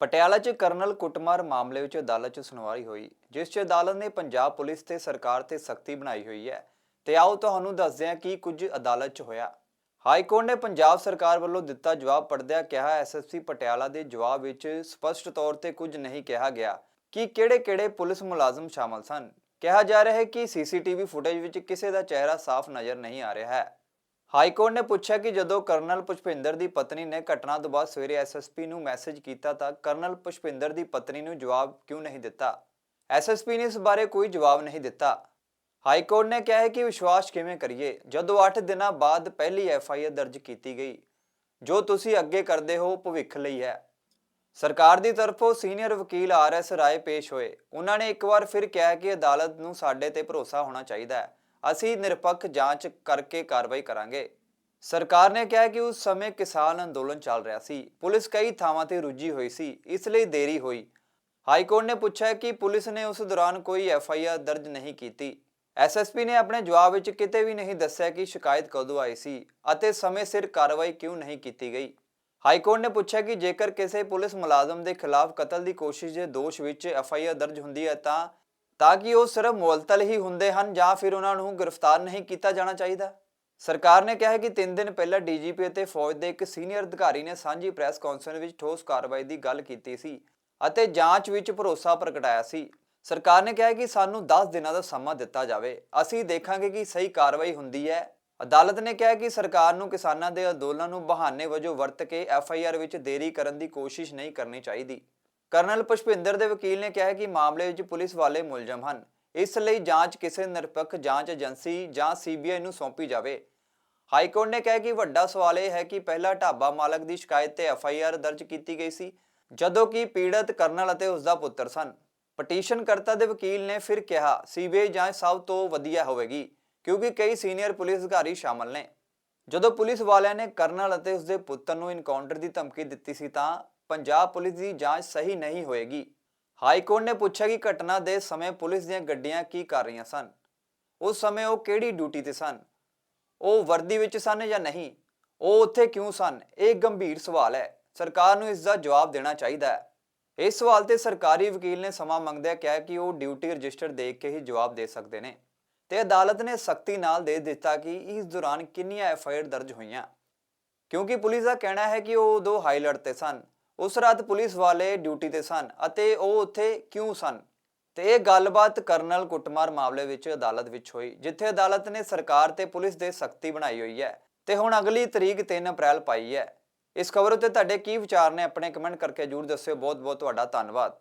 ਪਟਿਆਲਾ 'ਚ ਕਰਨਲ ਕੁੱਟਮਾਰ ਮਾਮਲੇ ਵਿੱਚ ਅਦਾਲਤ 'ਚ ਸੁਣਵਾਈ ਹੋਈ, ਜਿਸ 'ਚ ਅਦਾਲਤ ਨੇ ਪੰਜਾਬ ਪੁਲਿਸ ਤੇ ਸਰਕਾਰ ਤੇ ਸਖਤੀ ਬਣਾਈ ਹੋਈ ਹੈ। ਤੇ ਆਓ ਤੁਹਾਨੂੰ ਦੱਸਦੇ ਹਾਂ ਕੀ ਕੁਝ ਅਦਾਲਤ 'ਚ ਹੋਇਆ। ਹਾਈ ਕੋਰਟ ਨੇ ਪੰਜਾਬ ਸਰਕਾਰ ਵੱਲੋਂ ਦਿੱਤਾ ਜਵਾਬ ਪੜਦਿਆਂ ਕਿਹਾ ਐਸਐਸਪੀ ਪਟਿਆਲਾ ਦੇ ਜਵਾਬ ਵਿੱਚ ਸਪਸ਼ਟ ਤੌਰ ਤੇ ਕੁਝ ਨਹੀਂ ਕਿਹਾ ਗਿਆ ਕਿ ਕਿਹੜੇ-ਕਿਹੜੇ ਪੁਲਿਸ ਮੁਲਾਜ਼ਮ ਸ਼ਾਮਲ ਸਨ। ਕਿਹਾ ਜਾ ਰਿਹਾ ਹੈ ਕਿ ਸੀਸੀਟੀਵੀ ਫੁਟੇਜ ਵਿੱਚ ਕਿਸੇ ਦਾ ਚਿਹਰਾ ਸਾਫ਼ ਨਜ਼ਰ ਨਹੀਂ ਆ ਰਿਹਾ ਹੈ। ਹਾਈ ਕੋਰਟ ਨੇ ਪੁੱਛਿਆ ਕਿ ਜਦੋਂ ਕਰਨਲ ਪੁਸ਼ਪਿੰਦਰ ਦੀ ਪਤਨੀ ਨੇ ਘਟਨਾ ਤੋਂ ਬਾਅਦ ਸਵੇਰੇ ਐਸਐਸਪੀ ਨੂੰ ਮੈਸੇਜ ਕੀਤਾ ਤਾਂ ਕਰਨਲ ਪੁਸ਼ਪਿੰਦਰ ਦੀ ਪਤਨੀ ਨੂੰ ਜਵਾਬ ਕਿਉਂ ਨਹੀਂ ਦਿੱਤਾ? ਐਸਐਸਪੀ ਨੇ ਇਸ ਬਾਰੇ ਕੋਈ ਜਵਾਬ ਨਹੀਂ ਦਿੱਤਾ। ਹਾਈ ਕੋਰਟ ਨੇ ਕਿਹਾ ਹੈ ਕਿ ਵਿਸ਼ਵਾਸ ਕਿਵੇਂ ਕਰੀਏ? ਜਦੋਂ 8 ਦਿਨਾਂ ਬਾਅਦ ਪਹਿਲੀ ਐਫਆਈਆਰ ਦਰਜ ਕੀਤੀ ਗਈ, ਜੋ ਤੁਸੀਂ ਅੱਗੇ ਕਰਦੇ ਹੋ ਭਵਿੱਖ ਲਈ ਹੈ। ਸਰਕਾਰ ਦੀ ਤਰਫੋਂ ਸੀਨੀਅਰ ਵਕੀਲ ਆਰਐਸ ਰਾਏ ਪੇਸ਼ ਹੋਏ। ਉਹਨਾਂ ਨੇ ਇੱਕ ਵਾਰ ਫਿਰ ਕਿਹਾ ਕਿ ਅਦਾਲਤ ਨੂੰ ਸਾਡੇ ਤੇ ਭਰੋਸਾ ਹੋਣਾ ਚਾਹੀਦਾ ਹੈ। ਅਸੀਂ ਨਿਰਪੱਖ ਜਾਂਚ ਕਰਕੇ ਕਾਰਵਾਈ ਕਰਾਂਗੇ। ਸਰਕਾਰ ਨੇ ਕਿਹਾ ਕਿ ਉਸ ਸਮੇਂ ਕਿਸਾਨ ਅੰਦੋਲਨ ਚੱਲ ਰਿਹਾ ਸੀ। ਪੁਲਿਸ ਕਈ ਥਾਵਾਂ ਤੇ ਰੁੱਝੀ ਹੋਈ ਸੀ, ਇਸ ਲਈ ਦੇਰੀ ਹੋਈ। ਹਾਈ ਕੋਰਟ ਨੇ ਪੁੱਛਿਆ ਕਿ ਪੁਲਿਸ ਨੇ ਉਸ ਦੌਰਾਨ ਕੋਈ ਐਫ ਆਈ ਆਰ ਦਰਜ ਨਹੀਂ ਕੀਤੀ। ਐਸਐਸਪੀ ਨੇ ਆਪਣੇ ਜਵਾਬ ਵਿੱਚ ਕਿਤੇ ਵੀ ਨਹੀਂ ਦੱਸਿਆ ਕਿ ਸ਼ਿਕਾਇਤ ਕਦੋਂ ਆਈ ਸੀ ਅਤੇ ਸਮੇਂ ਸਿਰ ਕਾਰਵਾਈ ਕਿਉਂ ਨਹੀਂ ਕੀਤੀ ਗਈ। ਹਾਈ ਕੋਰਟ ਨੇ ਪੁੱਛਿਆ ਕਿ ਜੇਕਰ ਕਿਸੇ ਪੁਲਿਸ ਮੁਲਾਜ਼ਮ ਦੇ ਖਿਲਾਫ ਕਤਲ ਦੀ ਕੋਸ਼ਿਸ਼ ਦੇ ਦੋਸ਼ ਵਿੱਚ ਐਫ ਆਈ ਆਰ ਦਰਜ ਹੁੰਦੀ ਹੈ ਤਾਂ ਤਾਂ ਕਿ ਉਹ ਸਿਰਫ ਮੁਅਲਤਲ ਹੀ ਹੁੰਦੇ ਹਨ ਜਾਂ ਫਿਰ ਉਹਨਾਂ ਨੂੰ ਗ੍ਰਿਫਤਾਰ ਨਹੀਂ ਕੀਤਾ ਜਾਣਾ ਚਾਹੀਦਾ। ਸਰਕਾਰ ਨੇ ਕਿਹਾ ਹੈ ਕਿ 3 ਦਿਨ ਪਹਿਲਾਂ ਡੀਜੀਪੀ ਅਤੇ ਫੌਜ ਦੇ ਇੱਕ ਸੀਨੀਅਰ ਅਧਿਕਾਰੀ ਨੇ ਸਾਂਝੀ ਪ੍ਰੈਸ ਕਾਨਫਰੰਸ ਵਿੱਚ ਠੋਸ ਕਾਰਵਾਈ ਦੀ ਗੱਲ ਕੀਤੀ ਸੀ ਅਤੇ ਜਾਂਚ ਵਿੱਚ ਭਰੋਸਾ ਪ੍ਰਗਟਾਇਆ ਸੀ। ਸਰਕਾਰ ਨੇ ਕਿਹਾ ਕਿ ਸਾਨੂੰ 10 ਦਿਨਾਂ ਦਾ ਸਮਾਂ ਦਿੱਤਾ ਜਾਵੇ। ਅਸੀਂ ਦੇਖਾਂਗੇ ਕਿ ਸਹੀ ਕਾਰਵਾਈ ਹੁੰਦੀ ਹੈ। ਅਦਾਲਤ ਨੇ ਕਿਹਾ ਕਿ ਸਰਕਾਰ ਨੂੰ ਕਿਸਾਨਾਂ ਦੇ ਅੰਦੋਲਨ ਨੂੰ ਬਹਾਨੇ ਵਜੋਂ ਵਰਤ ਕੇ ਐੱਫ ਆਈ ਆਰ ਵਿੱਚ ਦੇਰੀ ਕਰਨ ਦੀ ਕੋਸ਼ਿਸ਼ ਨਹੀਂ ਕਰਨੀ ਚਾਹੀਦੀ। ਕਰਨਲ ਪੁਸ਼ਪਿੰਦਰ ਦੇ ਵਕੀਲ ਨੇ ਕਿਹਾ ਹੈ ਕਿ ਮਾਮਲੇ ਵਿੱਚ ਪੁਲਿਸ ਵਾਲੇ ਮੁਲਜ਼ਮ ਹਨ। ਇਸ ਲਈ ਜਾਂਚ ਕਿਸੇ ਨਿਰਪੱਖ ਜਾਂਚ ਏਜੰਸੀ ਜਾਂ ਸੀਬੀਆਈ ਨੂੰ ਸੌਂਪੀ ਜਾਵੇ। ਹਾਈ ਕੋਰਟ ਨੇ ਕਿਹਾ ਕਿ ਵੱਡਾ ਸਵਾਲ ਇਹ ਹੈ ਕਿ ਪਹਿਲਾ ਢਾਬਾ ਮਾਲਕ ਦੀ ਸ਼ਿਕਾਇਤ ਤੇ ਐਫ ਆਈ ਆਰ ਦਰਜ ਕੀਤੀ ਗਈ ਸੀ, ਜਦੋਂ ਕਿ ਪੀੜਤ ਕਰਨਲ ਅਤੇ ਉਸ ਦਾ ਪੁੱਤਰ ਸਨ। ਪਟੀਸ਼ਨਕਰਤਾ ਦੇ ਵਕੀਲ ਨੇ ਫਿਰ ਕਿਹਾ, ਸੀਬੀਆਈ ਜਾਂਚ ਸਭ ਤੋਂ ਵਧੀਆ ਹੋਵੇਗੀ, ਕਿਉਂਕਿ ਕਈ ਸੀਨੀਅਰ ਪੁਲਿਸ ਅਧਿਕਾਰੀ ਸ਼ਾਮਲ ਨੇ। ਜਦੋਂ ਪੁਲਿਸ ਵਾਲਿਆਂ ਨੇ ਕਰਨਲ ਅਤੇ ਉਸਦੇ ਪੁੱਤਰ ਨੂੰ ਇਨਕਾਊਂਟਰ ਦੀ ਧਮਕੀ ਦਿੱਤੀ ਸੀ ਤਾਂ ਪੰਜਾਬ ਪੁਲਿਸ ਦੀ ਜਾਂਚ ਸਹੀ ਨਹੀਂ ਹੋਏਗੀ। ਹਾਈ ਕੋਰਟ ਨੇ ਪੁੱਛਿਆ ਕਿ ਘਟਨਾ ਦੇ ਸਮੇਂ ਪੁਲਿਸ ਦੀਆਂ ਗੱਡੀਆਂ ਕੀ ਕਰ ਰਹੀਆਂ ਸਨ। ਉਸ ਸਮੇਂ ਉਹ ਕਿਹੜੀ ਡਿਊਟੀ ਤੇ ਸਨ? ਉਹ ਵਰਦੀ ਵਿੱਚ ਸਨ ਜਾਂ ਨਹੀਂ? ਉਹ ਉੱਥੇ ਕਿਉਂ ਸਨ? ਇਹ ਗੰਭੀਰ ਸਵਾਲ ਹੈ। ਸਰਕਾਰ ਨੂੰ ਇਸ ਦਾ ਜਵਾਬ ਦੇਣਾ ਚਾਹੀਦਾ ਹੈ। ਇਸ ਸਵਾਲ ਤੇ ਸਰਕਾਰੀ ਵਕੀਲ ਨੇ ਸਮਾਂ ਮੰਗਦਿਆਂ ਕਿਹਾ ਕਿ ਉਹ ਡਿਊਟੀ ਰਜਿਸਟਰ ਦੇਖ ਕੇ ਹੀ ਜਵਾਬ ਦੇ ਸਕਦੇ ਨੇ। ਤੇ ਅਦਾਲਤ ਨੇ ਸਖਤੀ ਨਾਲ ਦੇ ਦਿੱਤਾ ਕਿ ਇਸ ਦੌਰਾਨ ਕਿੰਨੀਆਂ ਐਫਆਈਆਰ ਦਰਜ ਹੋਈਆਂ। ਕਿਉਂਕਿ ਪੁਲਿਸ ਦਾ ਕਹਿਣਾ ਹੈ ਕਿ ਉਹ ਉਦੋਂ ਹਾਈ ਤੇ ਸਨ। ਉਸ ਰਾਤ ਪੁਲਿਸ ਵਾਲੇ ਡਿਊਟੀ ਤੇ ਸਨ ਅਤੇ ਉਹ ਉੱਥੇ ਕਿਉਂ ਸਨ? ਤੇ ਇਹ ਗੱਲਬਾਤ ਕਰਨਲ ਕੁੱਟਮਾਰ ਮਾਮਲੇ ਵਿੱਚ ਅਦਾਲਤ ਵਿੱਚ ਹੋਈ, ਜਿੱਥੇ ਅਦਾਲਤ ਨੇ ਸਰਕਾਰ ਤੇ ਪੁਲਿਸ ਦੇ ਸਖਤੀ ਬਣਾਈ ਹੋਈ ਹੈ। ਤੇ ਹੁਣ ਅਗਲੀ ਤਰੀਕ 3 ਅਪ੍ਰੈਲ ਪਾਈ ਹੈ। ਇਸ ਖਬਰ ਉੱਤੇ ਤੁਹਾਡੇ ਕੀ ਵਿਚਾਰ ਨੇ? ਆਪਣੇ ਕਮੈਂਟ ਕਰਕੇ ਜਰੂਰ ਦੱਸਿਓ। ਬਹੁਤ ਬਹੁਤ ਤੁਹਾਡਾ ਧੰਨਵਾਦ।